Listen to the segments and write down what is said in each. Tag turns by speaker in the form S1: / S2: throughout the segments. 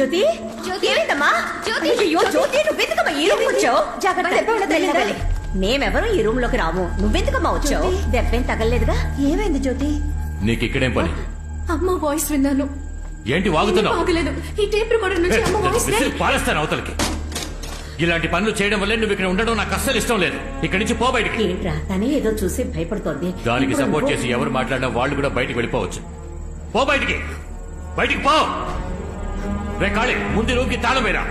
S1: జ్యోతి? ఏమైందమ్మా?
S2: జ్యోతి?
S1: అయ్యో జ్యోతి? నువ్వెందుకమ్మా ఈ రూమ్ వచ్చావు? జాగ్రత్త. మేమెవరూ ఈ రూమ్లోకి రాము? నువ్వెందుకమ్మా వచ్చావు? దెబ్బేం తగలేదుగా ఏమైంది జ్యోతి?
S3: నీకు ఇక్కడేం పని
S2: అమ్మ వాయిస్ విన్నాను.
S3: ఏంటి వాగుతున్నావు?
S2: ఈ టేప్ రికార్డర్ నుంచి అమ్మ వాయిస్
S3: పారేస్తాను అవతలకి. ఇలాంటి పనులు చేయడం వల్లే నువ్వు ఇక్కడ ఉండడం నాకు అస్సలు ఇష్టం లేదు. ఇక్కడి నుంచి పో బయటికి.
S1: ఏంట్రా? తనే ఏదో చూసి భయపడుతోంది.
S3: దానికి సపోర్ట్ చేసి ఎవరు మాట్లాడినా వాళ్ళు కూడా బయటికి వెళ్ళిపోవచ్చు. పో బయటికి. బయటికి పో. రే కాళీ ముందు రూమ్కి తాళం వేరా.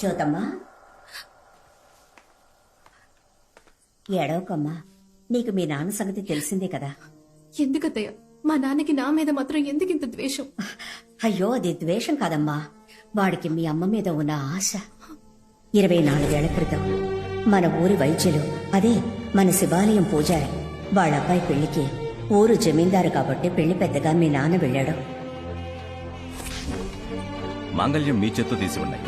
S1: జ్యోతమ్మా? ఏడవకమ్మా నీకు మీ నాన్న సంగతి తెలిసిందే కదా.
S2: ఎందుకత్తయ్య? మా నాన్నకి నా మీద మాత్రం ఎందుకు ఇంత ద్వేషం?
S1: అయ్యో అది ద్వేషం కాదమ్మా. వాడికి మీ అమ్మ మీద ఉన్న ఆశ. ఇరవై నాలుగేళ్ళ క్రితం మన ఊరి వైద్యులు అదే మన శివాలయం పూజారి వాళ్ళ అబ్బాయి పెళ్ళికి ఊరు జమీందారు కాబట్టి పెళ్ళి పెద్దగా మీ నాన్న వెళ్ళాడు.
S4: మాంగళ్యం మీ చేత్తో తీసి ఉన్నాయి.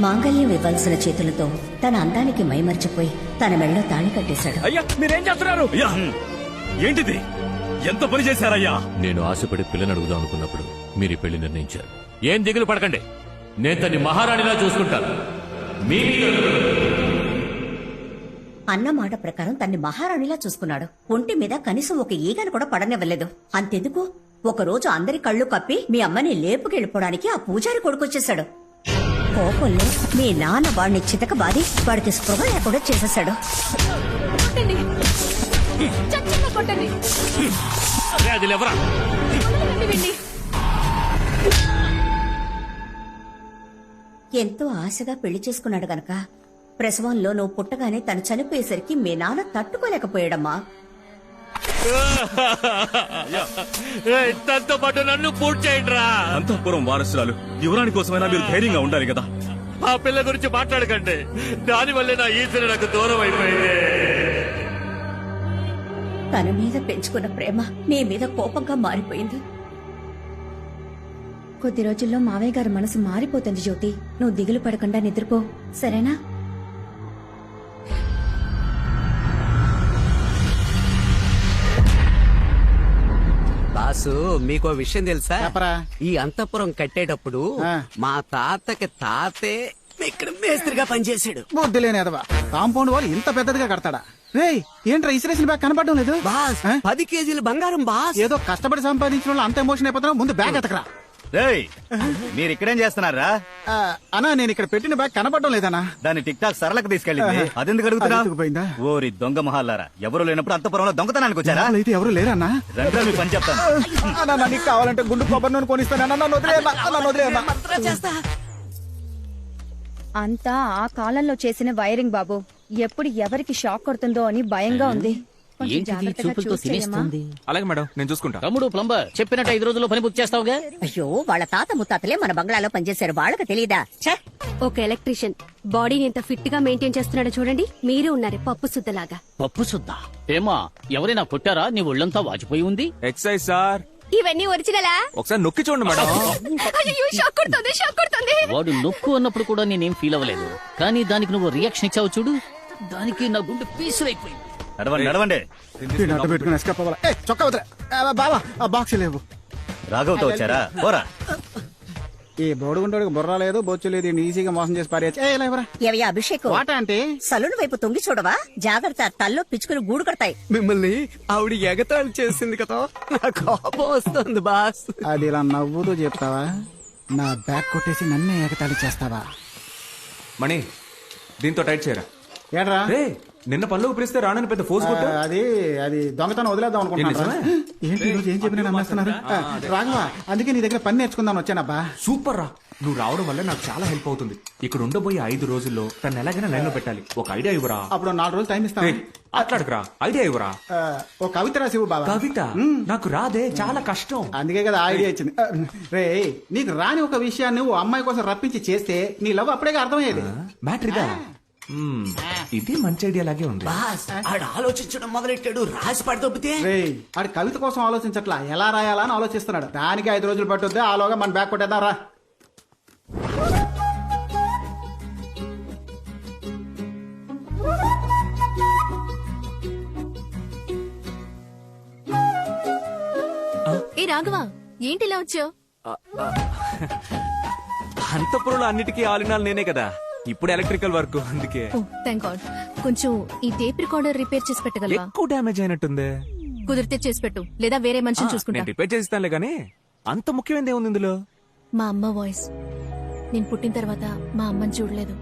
S1: మాంగళ్యం ఇవ్వాల్సిన చేతులతో తన అందానికి మైమర్చిపోయి తన మెళ్ళో తాళి కట్టేశాడు.
S4: అయ్యా మీరేం చేస్తున్నారు? అయ్యా ఏంటిది? ఎంత పని చేశారయ్యా?
S3: నేను ఆశపడి పిల్లని అడుగుదాం అనుకున్నప్పుడు మీరు పెళ్ళి నిర్ణయించారు. ఏం దిగులు పడకండి. నేను తన్ని మహారాణిలా చూసుకుంటాను. మీ
S1: అన్న మాట ప్రకారం తన్ని మహారాణిలా చూసుకున్నాడు. ఒంటి మీద కనీసం ఒక ఈగను కూడా పడనివ్వలేదు. అంతెందుకు? ఒక రోజు అందరి కళ్ళు కప్పి మీ అమ్మని లేపుకెళ్ళిపోవడానికి ఆ పూజారి కొడుకొచ్చేశాడు. కోపంలో మీ నాన్న వాడిని చితకబాది వాడికి స్పృహ లేకుండా చేసేశాడు.
S2: కొట్టండి.
S1: ఎంతో ఆశగా పెళ్ళి చేసుకున్నాడు గనక. ప్రసవంలో నువ్వు పుట్టగానే తను చనిపోయేసరికి మీ నాన్న తట్టుకోలేకపోయాడమ్మా.
S3: ఏయ్, తనతో పాటు నన్ను పూర్తి చేయండి రా
S4: అంతఃపురం వారసురాలు యువరాణి కోసమైనా మీరు ధైర్యంగా ఉండాలి కదా.
S3: ఆ పిల్ల గురించి మాట్లాడకండి. దాని వల్లే నా ఈశ్వరు నాకు దూరం అయిపోయింది.
S1: తన మీద పెంచుకున్న ప్రేమ నీ మీద కోపంగా మారిపోయింది.
S5: కొద్ది రోజుల్లో మావయ్య గారి మనసు మారిపోతుంది జ్యోతి. నువ్వు దిగులు పడకుండా నిద్రపో. సరేనా?
S6: బాసు మీకో విషయం తెలుసా?
S7: చెప్పరా.
S6: ఈ అంతపురం కట్టేటప్పుడు
S7: ఆ.
S6: మా తాతకి తాతే ఇక్కడ మేస్త్రిగా పనిచేశాడు.
S7: బుద్ధి లేని ఎదవా కాంపౌండ్ వాళ్ళు ఇంత పెద్దదిగా కడతాడా? రేయ్ ఏంట్రా ఇసిరేసిన బ్యాగ్ కనపడడం లేదు?
S6: బాస్
S7: ఆ?
S6: పది కేజీలు బంగారం బాస్.
S7: ఏదో కష్టపడి సంపాదించిన వాళ్ళు అంత ఎమోషన్ అయిపోతున్నా ముందు బ్యాగ్ ఎతకరా.
S8: రేయ్ మీరు ఇక్కడేం చేస్తున్నారా?
S7: ఆ, అన్నా నేను ఇక్కడ పెట్టిన బ్యాగ్ కనపడడం లేదన్నా.
S8: దాన్ని టిక్ టాక్ సరళకు తీసుకెళ్ళింది.
S7: ఆహా.
S8: అదెందుకు
S7: అది
S8: అడుగుతున్నా? ఓరి దొంగ మహాలారా ఎవరు లేనప్పుడు అంతపురంలో దొంగతనానికి వచ్చారా?
S7: అయితే ఎవరు లేరన్నా?
S8: రండి మీ పని చెప్తాను.
S7: అన్నా, నా నీకు కావాలంటే గుండు కొబ్బరి నూనె కొనిస్తాను. నన్ను వదిలేయన్నా నన్ను వదిలేయన్నా
S5: అంతా ఆ కాలంలో చేసిన వైరింగ్ బాబు. ఎప్పుడు ఎవరికి షాక్ కొడుతుందో అని భయంగా ఉంది. కొంచెం
S9: ఏంటిది?
S5: జాగ్రత్తగా
S9: చూపులతో
S5: చూసి చేయమ్మా.
S9: తినేస్తుంది.
S10: అలాగే మేడం నేను చూసుకుంటా.
S9: తమ్ముడు ప్లంబర్ చెప్పినట్టు ఐదు రోజుల్లో పని పూర్తి చేస్తావుగా?
S1: అయ్యో వాళ్ళ తాత ముత్తాతలే మన బంగ్లాలో పనిచేశారు. వాళ్ళకి తెలియదా ఛే!
S2: ఒక ఎలక్ట్రీషియన్. బాడీని ఎంత ఫిట్గా మెయింటైన్ చేస్తున్నాడో చూడండి. మీరు ఉన్నారు పప్పు సుద్దలాగా
S9: పప్పు సుద్దా ఏమా ఎవరైనా కొట్టారా? నీ ఒళ్ళంతా వాచిపోయి ఉంది?
S10: ఎక్సైజ్ సార్
S2: ఇవన్నీ ఒరిజినలా
S10: ఒకసారి నొక్కి చూడండి మేడం.
S2: అయ్యో షాక్ కొడుతుంది షాక్ కొడుతుంది.
S9: వాడు నొక్కు అన్నప్పుడు కూడా నేనేం ఫీల్ అవ్వలేదు. కానీ దానికి నువ్వు రియాక్షన్ ఇచ్చావు చూడు. దానికి నా గుండె పీసులైపోయింది.
S8: నడవండి నడవండి.
S7: వీడిని అడ్డు పెట్టుకుని ఎస్కేప్ అవ్వాలా? ఏ చొక్కా వదిలే. ఆ, బావా ఆ బాక్స్ లేవు.
S8: రాఘవతో వచ్చారా? పోరా.
S7: ఈ బోడుగుండోడికి బుర్ర లేదు బొచ్చు లేదు ఈజీగా మోసం చేసి పారేయచ్చు.
S1: ఏవయ్యా అభిషేక్?
S7: వాట అంటే
S1: సలూన్ వైపు తొంగి చూడవా? జాగ్రత్త తల్లో పిచ్చుకుని గూడు కడతాయి.
S6: మిమ్మల్ని ఆవిడ ఎగతాళి చేసింది కదా నా కోపం వస్తుంది బాస్.
S7: అది ఇలా నవ్వుతూ చెప్తావా? నా బ్యాగ్ కొట్టేసి నన్నే ఏకతాళి చేస్తావా?
S10: మణి దీంతో టైట్ చేయరా?
S7: ఏడ్రా?
S10: నిన్న పళ్ళు ఉపరిస్తే రానని పెద్ద ఫోర్స్ కొట్టు?
S7: అది అది దొంగతనం వదిలేద్దాం అనుకుంటున్నా
S10: ఏంటి
S7: ఈరోజు ఏం చెప్పినా నమ్మేస్తున్నారు? రాఘవ అందుకే నీ దగ్గర పని నేర్చుకుందాం వచ్చానబ్బా.
S10: సూపర్ రా. నువ్వు రావడం వల్ల నాకు చాలా హెల్ప్ అవుతుంది. ఇక్కడ ఉండబోయే ఐదు రోజుల్లో తను ఎలాగైనా లైన్లో పెట్టాలి. ఒక ఐడియా ఇవ్వరా?
S7: అప్పుడు నాలుగు రోజులు టైం ఇస్తాను.
S10: అట్లాడకురా ఐడియా ఇవ్వరా?
S7: ఒక కవిత రాసివు బాబా
S10: కవిత? నాకు రాదే చాలా కష్టం.
S7: అందుకే కదా ఐడియా ఇచ్చింది. రే నీకు రాని ఒక విషయాన్ని నువ్వు అమ్మాయి కోసం రప్పించి చేస్తే నీ లవ్ అప్పుడే అర్థమయ్యేది.
S10: మ్యాటర్ ఇదా? ఇది మంచి ఐడియా లాగే ఉంది.
S6: ఆడు ఆలోచించడం మొదలెట్టాడు? రాసి పడి
S7: దొబ్బితే ఆడు కవిత కోసం ఆలోచించట్లా. ఎలా రాయాలా అని ఆలోచిస్తున్నాడు. దానికి ఐదు రోజులు పట్టుద్ది ఆలోగా మన బ్యాక్ కొట్టేద్దాం రా.
S2: ఏ రాఘవ ఏంటి ఇలా వచ్చావు
S10: అంతపురంలో అన్నిటికీ ఆలినాలు నేనే కదా. ఇప్పుడు ఎలక్ట్రికల్ వర్క్ అందుకే.
S2: థ్యాంక్ గాడ్ కొంచెం ఈ టేప్ రికార్డర్ రిపేర్ చేసి పెట్టగలవా?
S10: ఎక్కువ డ్యామేజ్ అయినట్టుంది.
S2: కుదిరితే చేసి పెట్టు లేదా వేరే మనిషిని చూసుకుంటా.
S10: నేను రిపేర్ చేస్తానులే గానీ అంత ముఖ్యమైనది ఏముంది ఇందులో?
S2: మా అమ్మ వాయిస్. నేను పుట్టిన తర్వాత మా అమ్మని చూడలేదు.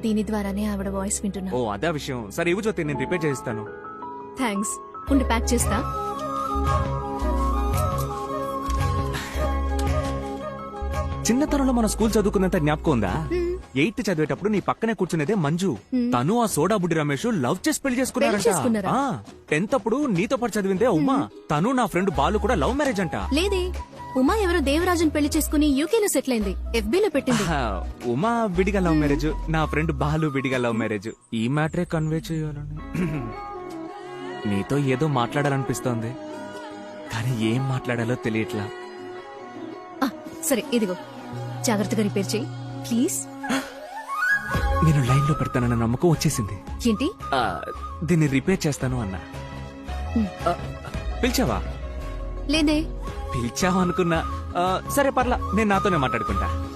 S2: దీని ద్వారానే ఆవిడ వాయిస్ వింటున్నా.
S10: ఓ అదే విషయం. సరే ఇవ్వు జ్యోతి నేను రిపేర్ చేస్తాను
S2: థ్యాంక్స్ ఉండి ప్యాక్ చేస్తా.
S10: చిన్నతనంలో మన స్కూల్ చదువుకున్నంత జ్ఞాపకం ఉందా? ఎయిత్ చదివేటప్పుడు నీ పక్కనే కూర్చునేదే మంజు. తను ఆ సోడా బుడ్డి రమేష్ లవ్ చేసి పెళ్ళి
S2: పెళ్ళి చేసుకున్నారా?
S10: చేసుకున్నారంట టెన్త్ అప్పుడు నీతో పాటు చదివిందే ఉమా. తను నా ఫ్రెండ్ బాలు కూడా లవ్ మ్యారేజ్ అంట.
S2: లేదే. ఉమా ఎవరో దేవరాజుని పెళ్ళి చేసుకుని యూకేలో సెటిల్ అయింది. FB లో పెట్టింది.
S10: ఆ, ఉమా విడిగా లవ్ మ్యారేజ్. నా ఫ్రెండ్ బాలు విడిగా లవ్ మ్యారేజ్. ఈ మ్యాటరే కన్వే చేయాలని. నీతో ఏదో మాట్లాడాలనిపిస్తోంది. కానీ ఏం మాట్లాడాలో తెలియట్లా.
S2: ఆ, సరే ఇదిగో. జాగ్రత్తగా రిపేర్ చేయి. ప్లీజ్.
S10: నేను లైన్లో పెడతానన్న నమ్మకం వచ్చేసింది.
S2: ఏంటి?
S10: ఆ, దీన్ని రిపేర్ చేస్తాను అన్నా. ఆ, పిలిచావా?
S2: లేదే.
S10: పిలిచావా అనుకున్నా. ఆ, సరే పర్లా. నేను నాతోనే మాట్లాడుకుంటా.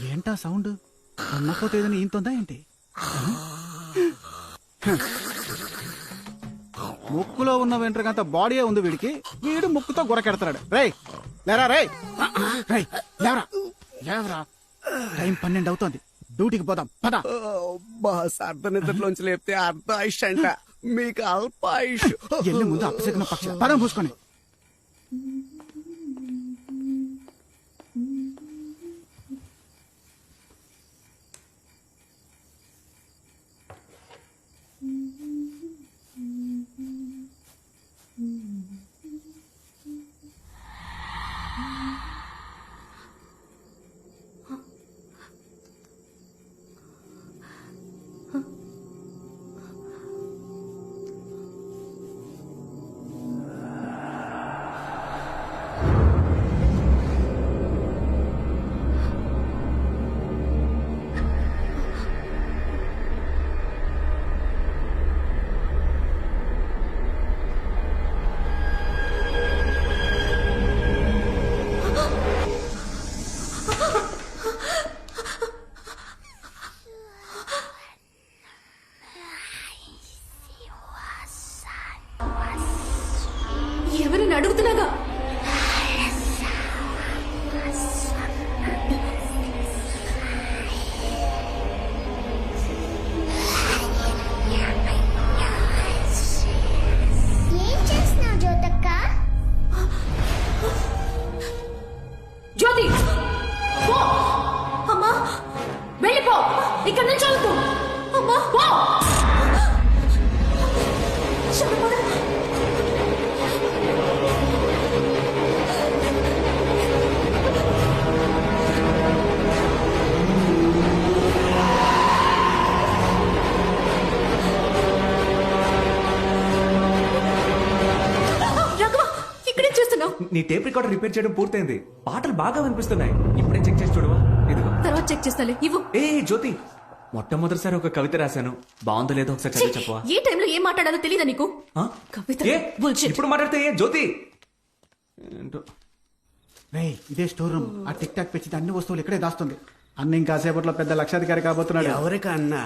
S7: ఏంటా సౌండ్? అన్నపోతే ఏదైనా ఇంతుందా ఏంటి? ముక్కులో ఉన్న వెంట్రుకంత బాడీ ఉంది వీడికి. వీడు ముక్కుతో గురకెడతాడు. రేయ్ లేరా రేయ్? రేయ్ లేవరా. లేవరా. టైం పన్నెండు అవుతోంది. డ్యూటీకి పోదాం. పద.
S6: బాస్ అర్ధ నిద్రలోంచి లేపితే అర్ధ ఆయుష్ అంట. మీకు అల్ప ఆయుష్
S7: ఎల్లి ముందు అప్పసెకిన పక్షి. పదం పూసుకొని.
S10: నీ టేప్ రికార్డర్ రిపేర్ చేయడం పూర్తయింది. పాటలు బాగా వినిపిస్తున్నాయి. ఇప్పుడే చెక్ చేసి చూడవా? ఇదిగో.
S2: తర్వాత చెక్ చేస్తాలే. ఇవ్వు.
S10: ఏ జ్యోతి. మొట్టమొదటిసారి ఒక కవిత రాశాను. బాగుందో లేదో ఒకసారి చదివి చెప్పవా?
S2: ఏ టైంలో ఏం మాట్లాడాలో తెలియదా నీకు?
S10: ఆ?
S2: కవిత
S10: ఏ?
S2: bullshit.
S10: ఇప్పుడు మాట్లాడితే ఏ జ్యోతి? ఏంటో?
S7: ఇదే స్టోర్ రూమ్ ఆ టిక్ టాక్ పెంచితే అన్ని వస్తువులు ఇక్కడే దాస్తుంది. అన్ని ఇంకాసేపట్లో పెద్ద లక్షాధికారి కాబోతున్నాడు.
S6: ఎవరికన్నా?